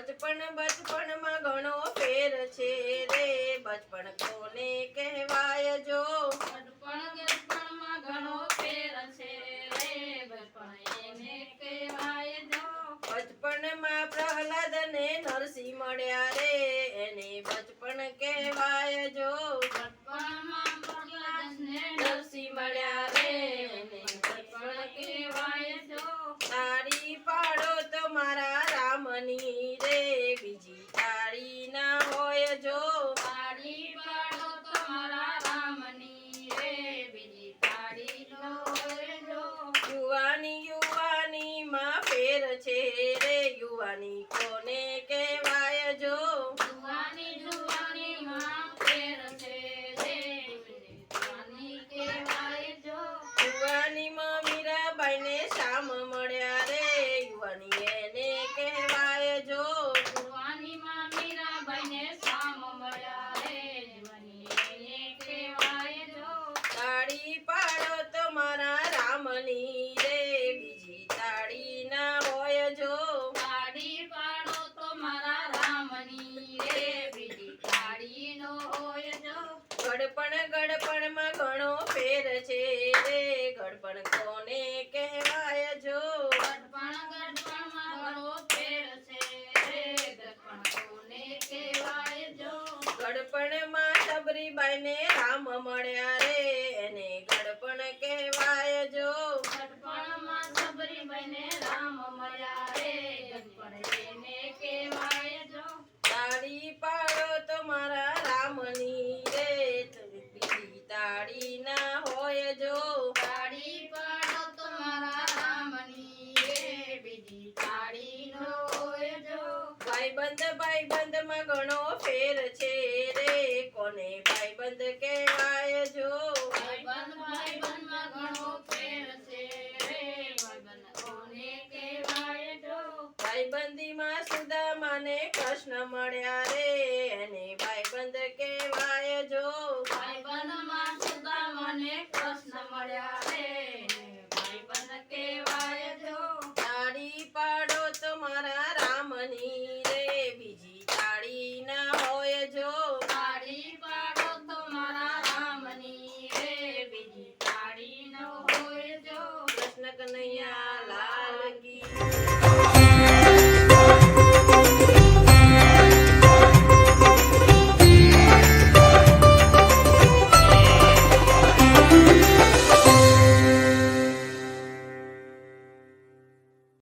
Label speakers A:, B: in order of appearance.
A: બચપન બચપનમાં ઘણો ફેર છે રે. બચપન કોને કહેવાય જો?
B: બચપણ ગચપણમાં ઘણો ફેર છે રે. બચપણ એને કહેવાય જો.
A: બચપનમાં પ્રહલાદ ને નરસિંહ મળ્યા રે. એને બચપન કહેવાય જો
B: બચપણમાં પ્રહલાદને
A: નરસિંહ મળ્યા રે એને
B: બચપણ કહેવાય જો
A: તાળી પાડો તો મારા રામની રે બીજી તાળી ના હોય જો
B: તાળી પાડો તો મારા રામની રે બીજી તાળી નો હોય જો
A: યુવાની યુવાની માં ફેર છે રે યુવાની કોને કહેવાય જો?
B: જુવાની જુવાનીમાં ફેર છે જુવાની કહેવાય જો.
A: યુવાની માં મીરાબાઈ ને શ્યામ મળ્યા રે. યુવાની એને કહેવાય જો.
B: જુવાનીમાં મીરાબાઈને સામ મળ્યા રે. જુવાની એને કહેવાય જો.
A: તાળી પાડો તો મારા રામની. ગડપણ કોને જો
B: ગઢપણ ગઢપણમાં ઘણો ફેર છે રે કોને કહેવાય જો?
A: ગડપણમાં સબરીબાઈ ને રામ મળ્યા બંધ ભાઈ બંધમાં ઘણો ફેર છે રે. કોને ભાઈ બંધ કહેવાય જો?
B: ભાઈબંધીમાં સુદામા ને કૃષ્ણ મળ્યા રે. અને ભાઈબંધ કહેવાય જો?
A: ભાઈ